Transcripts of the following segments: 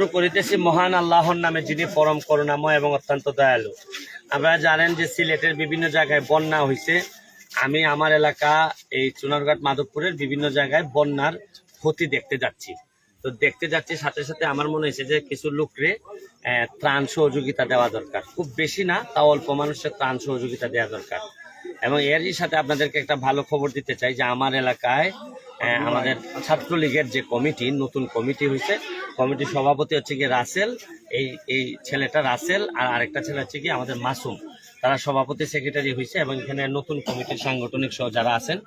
শুরু করিতেছি মহান আল্লাহর নামে, যিনি পরম করুণাময় এবং অত্যন্ত দয়ালু। আপনারা জানেন যে সিলেটের বিভিন্ন জায়গায় বন্যা হয়েছে আমি আমার এলাকা, এই চুনারঘাট মাধবপুরের বিভিন্ন জায়গায় বন্যার ক্ষতি দেখতে যাচ্ছি। তো দেখতে যাচ্ছি, সাথে সাথে আমার মনে হয়েছে যে কিছু লোকরে ত্রাণ সহযোগিতা দেওয়া দরকার। খুব বেশি না, তাও অল্প মানুষের ত্রাণ সহযোগিতা দেওয়া দরকার। এবং এরই সাথে আপনাদেরকে একটা ভালো খবর দিতে চাই যে আমার এলাকায় আমাদের ছাত্রলীগের যে কমিটি নতুন কমিটি হয়েছে কমিটির সভাপতি হচ্ছে কি রাসেল এই এই ছেলেটা রাসেল আর আরেকটা ছেলে হচ্ছে কি আমাদের মাসুম। তারা সভাপতি সেক্রেটারি হয়েছে এবং এখানে নতুন কমিটির সাংগঠনিক সহ যারা আছেন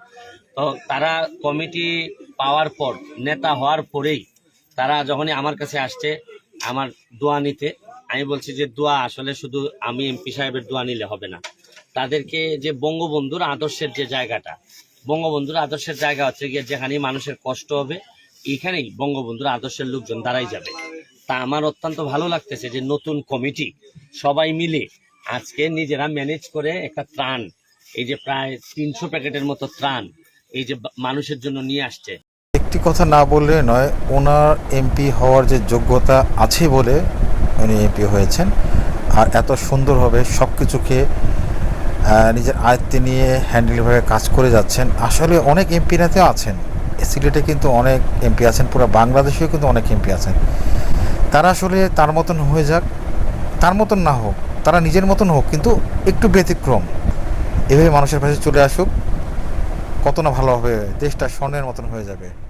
তো তারা কমিটি পাওয়ার পর নেতা হওয়ার পরেই তারা যখনই আমার কাছে আসছে আমার দোয়া নিতে আমি বলছি যে দোয়া আসলে শুধু আমি এমপি সাহেবের দোয়া নিলে হবে না। তাদেরকে যে বঙ্গবন্ধুর আদর্শের যে জায়গাটা, বঙ্গবন্ধুর আদর্শের জায়গা হচ্ছে গিয়ে যেখানে মানুষের কষ্ট হবে, এখানেই বঙ্গবন্ধুর আদর্শের লোকজন দাঁড়াই যাবে। তা আমার অত্যন্ত ভালো লাগতেছে যে নতুন কমিটি সবাই মিলে আজকে নিজেরা ম্যানেজ করে একটা ত্রাণ, এই যে প্রায় তিনশো প্যাকেটের মতো ত্রাণ এই যে মানুষের জন্য নিয়ে আসছে। একটি কথা না বললে নয়, ওনার এমপি হওয়ার যে যোগ্যতা আছে বলে উনি এমপি হয়েছেন। আর এত সুন্দরভাবে সব কিছুকে নিজের আয়ত্তে নিয়ে হ্যান্ডেলভাবে কাজ করে যাচ্ছেন। আসলে অনেক এমপিরাতেও আছেন। সিলেটে কিন্তু অনেক এমপি আছেন, পুরো বাংলাদেশেও কিন্তু অনেক এমপি আছেন। তারা আসলে তার মতন হয়ে যাক, তার মতন না হোক, তারা নিজের মতন হোক, কিন্তু একটু ব্যতিক্রম। এভাবে মানুষের পাশে চলে আসুক, কত না ভালো হবে, দেশটা স্বর্ণের মতন হয়ে যাবে।